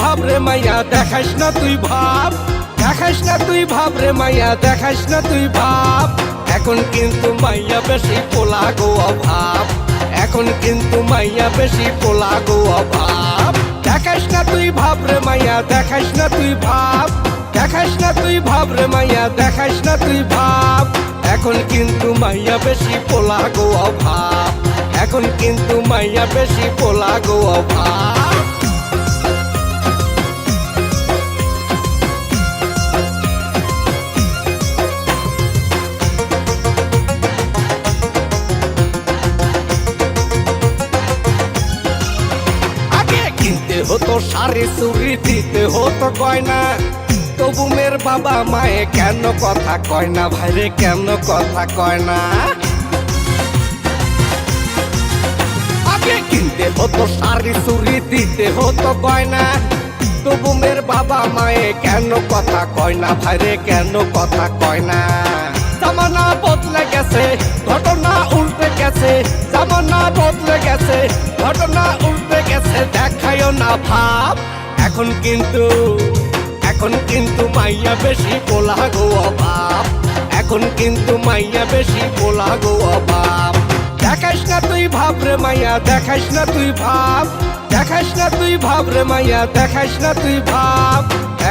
ভাব রে মাইয়া, দেখাস না তুই ভাব। দেখাস না তুই ভাব রে মাইয়া, দেখাস না তুই ভাব। এখন কিন্তু মাইয়া বেশি পোলা গো অভাব। এখন কিন্তু মাইয়া বেশি পোলা গো অভাব। দেখাস না তুই ভাব রে মাইয়া, দেখাস না তুই ভাব। দেখাস না তুই ভাব রে মাইয়া, দেখাস না তুই ভাব। এখন কিন্তু মাইয়া বেশি পোলা গো অভাব। এখন কিন্তু মাইয়া বেশি পোলা গো অভাব। হতো শাড়ি চুরি দিতে হতো গয়না। তবু মের বাবা মায়ে কেন কথা কয় না? ভাইরে কেন কথা কয় না? আগে কিনতে হতো শাড়ি চুরি দিতে হতো গয়না। তবু মের বাবা মায়ে কেন কথা কয় না? ভাইরে কেন কথা কয় না? ঘটনা উল্টে গেছে, দেখায়ও না ভাব। এখন কিন্তু এখন কিন্তু মাইয়া বেশি পোলা গো অভাব। এখন কিন্তু মাইয়া বেশি পোলা গো অভাব। দেখাস না তুই ভাব রে মাইয়া, দেখাস না তুই ভাব। দেখাস না তুই ভাব রে মাইয়া, দেখাস না তুই ভাব।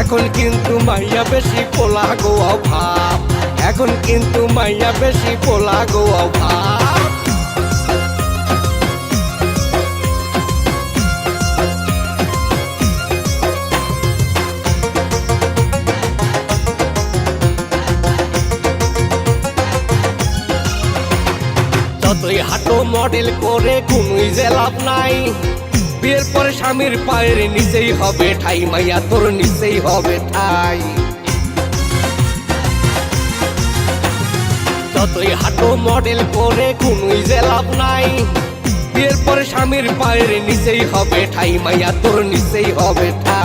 এখন কিন্তু মাইয়া বেশি পোলা গো অভাব। এখন কিন্তু মাইয়া বেশি পোলা গো অভাব। যতই হাঁটো মডেল করে কোনোই যে লাভ নাই। বিয়ের পরে স্বামীর পায়ের নিচেই হবে ঠাই, মাইয়া তোর নিচেই হবে ঠাই। যতই হাঁটো মডেল করে কোনোই যে লাভ নাই। বিয়ের পরে স্বামীর পায়ের নিচেই হবে ঠাই, মাইয়া তোর নিচেই হবে ঠাই।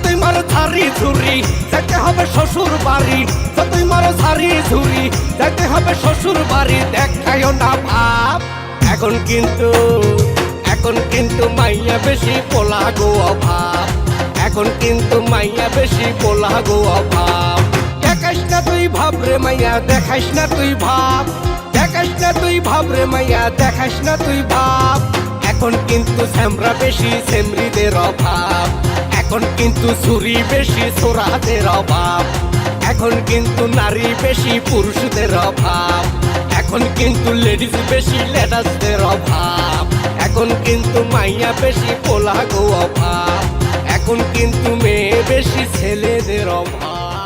যতই মারো ঝাড়ি ঝুরি যেতে হবে শ্বশুর বাড়ি। যতই মারো ঝাড়ি ঝুরি যেতে হবে শ্বশুর বাড়ি। দেখায়ও না ভাব এখন কিন্তু এখন কিন্তু মাইয়া বেশি পোলা গো অভাব। এখন কিন্তু মাইয়া বেশি পোলা গো অভাব। দেখাস না তুই ভাব রে মাইয়া দেখাস না তুই ভাব। দেখাস না তুই ভাব রে মাইয়া দেখাস না তুই ভাব। এখন কিন্তু স্যামরা বেশি সেমরিদের অভাব। এখন কিন্তু ছুরি বেশি সোরাদের অভাব। এখন কিন্তু নারী বেশি, পুরুষদের অভাব। এখন কিন্তু লেডিস বেশি লেডাসদের অভাব। এখন কিন্তু মাইয়া বেশি, পোলাগো অভাব। এখন কিন্তু মেয়ে বেশি, ছেলেদের অভাব।